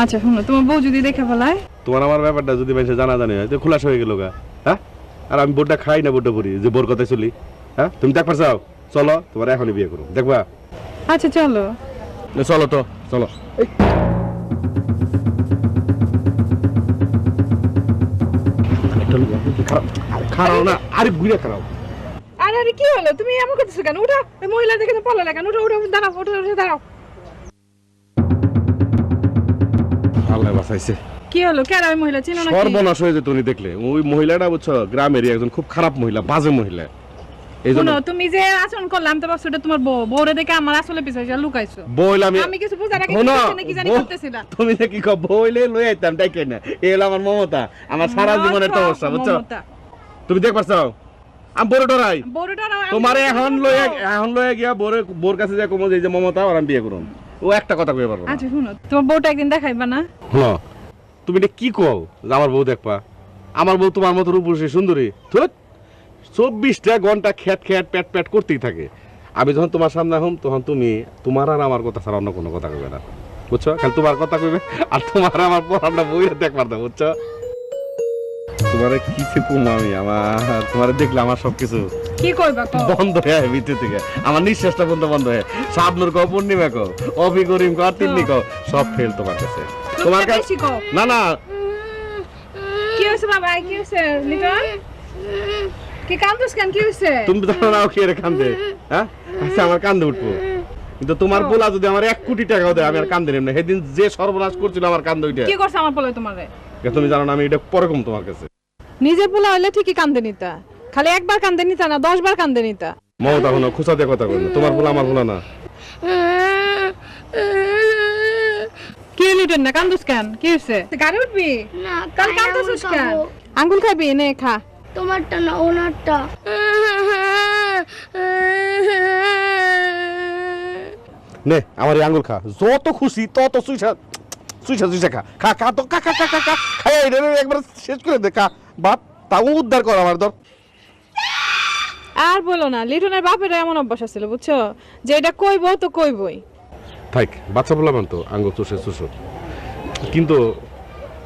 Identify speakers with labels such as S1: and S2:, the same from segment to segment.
S1: আচ্ছা শুনো তোমার বউ যদি দেখে ফেলায়?
S2: তোমার আমার ব্যাপারটা যদি মানুষের জানা জানে হয় তো খোলাস হয়ে গেল গা হ্যাঁ? আর আমি বোর্ডটা খাই না বোর্ডটা করি যে বোর কথায় চলি হ্যাঁ? তুমি দেখবার চাও চলো তোমার এখনই বিয়ে করো দেখবা?
S1: আচ্ছা চলো।
S2: চলো তো চলো। খারাপ? না আরে ঘুরে খারাপ
S1: আরে আরে কি হলো? তুমি এমন করতেছো কেন? উঠো মহিলা দেখে তো পলা কেন? উঠো উঠো দাঁড়াও উঠো উঠো দাঁড়াও।
S2: আল্লাহ বাঁচাইছে।
S1: কি হলো? কেন ওই মহিলা চিনো
S2: সর্বনাশ হয়ে যেত উনি দেখলে। ওই মহিলাটা বুঝছ গ্রামেরই একজন খুব খারাপ মহিলা বাজে মহিলা।
S1: তুমি যে আচরণ করলাম তো ভাবছ এটা তোমার বউ। বউরে দেখে আমার আসলে পিছাইছে লুকাইছো।
S2: বইলে আমি
S1: আমি কিছু বুঝার আগে
S2: শোনো,
S1: জানি
S2: বউ- তুমি যে কি কও বইলে লই আইতাম ডাইকে না? এই হলো আমার মমতা। আমার সারা জীবনের সমস্যা বুঝছ? তুমি আমি বড় ডরাই। তোমার এখন লয়ে এখন গিয়া বোরে বোর কাছে যা কমো যে মমতা আর আমি বিয়ে করুম। ও একটা কথা কইতে পারব না।
S1: আচ্ছা শুনো তোমার বউটা একদিন দেখাইবা না?
S2: হ্যাঁ তুমি এটা কি কও যে আমার বউ দেখবা? আমার বউ তোমার মতো রূপসী সুন্দরী। ধুর, চব্বিশটা ঘণ্টা খ্যাট খ্যাট প্যাট প্যাট করতেই থাকে। আমি যখন তোমার সামনে হম তখন তুমি তোমার আর আমার কথা ছাড়া অন্য কোনো কথা কইবে না। বুঝছ? খালি তোমার কথা কইবে আর তোমার আমার পড়াটা বইটা দেখবার না বুঝছ? তোমার কিছু কম আমি? আমার তোমার দেখলে আমার সবকিছু
S1: কি কইবা কও?
S2: বন্ধ হয়ে ভিতর থেকে। আমার নিঃশ্বাসটা বন্ধ বন্ধ হয়ে কও পূর্ণিমা কও অভি করিম কও তিন্নি কও সব ফেল তোমার কাছে। তোমার কাছে না না।
S1: কি হইছে বাবা? কি হইছে লিটন? কি কান্দছ কেন? কি হইছে
S2: তুমি তো নাও খেয়ে রে কান্দে। হ্যাঁ? আচ্ছা আমার কান্দে উঠবো। কিন্তু তোমার পোলা যদি আমার এক কোটি টাকাও দেয় আমি আর কান্দে নেব না। সেদিন যে সর্বনাশ করছিল আমার কান্দে ওইটা।
S1: কি করছে আমার বলে তোমারে?
S2: তুমি জানো না আমি এটা পরে কম তোমার কাছে।
S1: নিজে পোলা হইলে ঠিকই কান্দে নিতা। খালি একবার কান্দে নিতা না দশ বার কান্দে নিতা।
S2: মমতা হলো খুশা দিয়ে কথা কই তোমার পোলা আমার পোলা না।
S1: কি লিটন না কান্দুস কেন? কি হইছে? গাড়ি উঠবি?
S3: না
S1: কাল কান্দুস
S3: আঙুল
S1: কেন? আঙ্গুল খাবি নে খা।
S3: তোমারটা না ওনারটা।
S2: নে আমার এই আঙ্গুল খা। যত খুশি তত সুইসা সুইসা সুইসা খা। খা খা তো খা খা খা খা। খা এটা একবার শেষ করে দে বাপ তাও উদ্ধার কর আমার দর
S1: আর বলো না লিটনের বাপের এমন অভ্যাস ছিল বুঝছ? যে এটা কইবো তো কইবই।
S2: থাক বাচ্চা বললাম তো আঙ্গুল চুষে চুষো। কিন্তু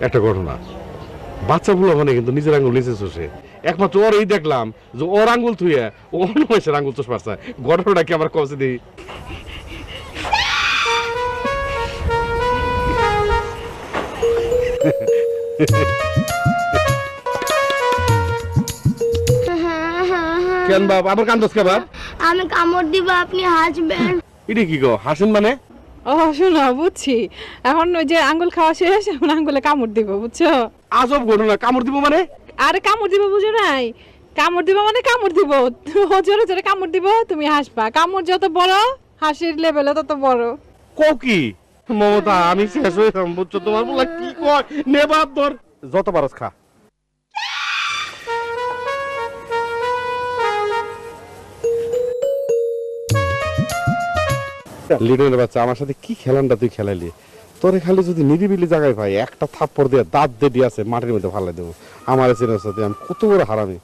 S2: একটা ঘটনা বাচ্চা বুলো মানে কিন্তু নিজের আঙ্গুল নিচে চুষে। একমাত্র ওর এই দেখলাম যে ওর আঙ্গুল থুয়ে অন্য মানুষের আঙ্গুল চুষ পারছে ঘটনাটা কি আমার কমছে দিই? কেন বাপ? আবার কান্দস কে বাপ?
S3: আমি কামড় দিব আপনি হাসবেন।
S2: এটা কি গো হাসেন মানে?
S1: ও শোনো বুঝছি। এখন ওই যে আঙ্গুল খাওয়া শেষ এখন আঙ্গুলে কামড় দিব বুঝছ?
S2: আজব ঘটনা কামড় দিব মানে?
S1: আরে কামড় দিব বুঝো নাই। কামড় দিব মানে কামড় দিব। ও জোরে জোরে কামড় দিব তুমি হাসবা। কামড় যত বড় হাসির লেভেলে তত বড়।
S2: কও কি? মমতা, আমি শেষ হয়ে যাম বুঝছ? তোমার বলা কি কয়? নেবার ধর। যত পারস খা। লিডনের বাচ্চা, আমার সাথে কি খেলানটা তুই খেলালি তোরে খালি যদি নিরিবিলি জায়গায় ভাই একটা থাপ্পড় দিয়ে দাঁত দিয়ে আছে, মাটির মধ্যে ফালাই দেবো। আমার চেনার সাথে আমি কত বড় হারামি।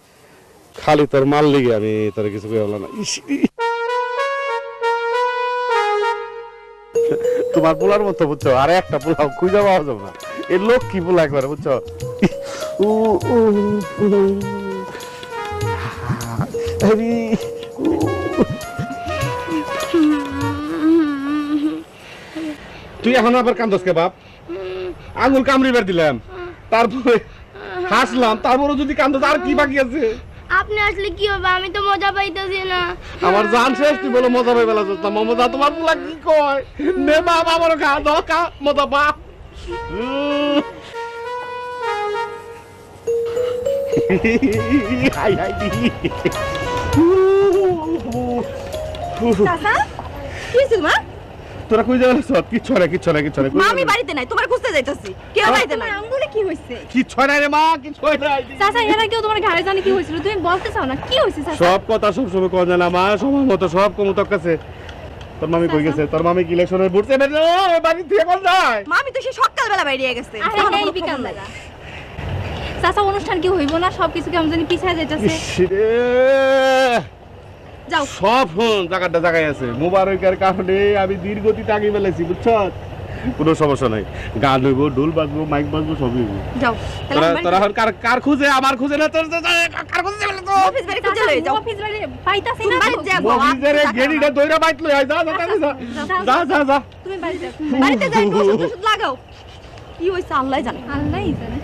S2: খালি তোর মাল লিগে আমি তোর কিছু না। তোমার পোলার মতো, বুঝছ? আর একটা পোলাও খুঁজে পাওয়া যাবে না। এই লোক কি পোলা একবার, বুঝছ। তুই এখন আবার কান্দস কে বাপ? আঙুল কামড়িবার দিলাম। তারপরে হাসলাম তারপরে যদি কান্দস, আর কি বাকি আছে?
S3: আপনি আসলে কি হবে? আমি তো মজা পাইতেছি না।
S2: আমার জান শেষ তুই বলে মজা পাই বেলা চলতাম মমতা তোমার পোলা কি কয়? নে বাপ আমার খা দাও খা মজা বাপ হাই হাই।
S4: কি হয়েছে মা
S2: তোরা কই যাবে সব কিচ্ছু না কিচ্ছু না কিচ্ছু না
S4: মা আমি বাড়িতে নাই তোমার খুঁজতে যাইতাছি। কেউ বাড়িতে নাই। আঙ্গুলে কি হয়েছে
S2: কিচ্ছু নাই রে মা কিচ্ছু নাই
S4: চাচা এরা কেউ তোমার ঘাড়ে জানে কি হয়েছিল তুমি বলতে চাও না কি হয়েছে চাচা?
S2: সব কথা সব সময় কোন জানা মা সময় মতো সব কম তোর কাছে। তোর মামি কই গেছে? তোর মামি কি ইলেকশনে বুঝছে না বাড়ি থেকে কোন যায়?
S4: মা আমি তো সেই সকালবেলা বাইরে গেছে।
S3: আরে এই বিকাল বেলা।
S4: চাচা অনুষ্ঠান কি হইব না? সবকিছু কেমন জানি পিছায় যাইতাছে।
S2: রে!
S4: যাও।
S2: সব ফোন জায়গাটা জায়গায় আছে। মোবারকের কারণে আমি দীর্ঘতিতে আগে ফেলেছি বুঝছ? কোনো সমস্যা নাই। গান হইব ডোল বাজবো মাইক বাজবো সবই হইব।
S4: যাও।
S2: তোরা তোরা এখন কার কার খুঁজে? আমার খুঁজে না তোর কার খুঁজে বলে তো?
S4: অফিস বাড়ি খুঁজে লয়ে যাও।
S1: অফিস বাড়ি পাইতাছি
S4: তুমি
S1: না।
S4: বাড়িতে
S1: তো।
S4: যাও
S2: মফিজের গেড়িটা দইরা বাইত লই যা যা যা যা যা।
S1: তুমি বাড়িতে
S4: বাড়িতে যাই ওষুধ ওষুধ লাগাও। কি হইছে আল্লাহ জানে।
S1: আল্লাহই জানে।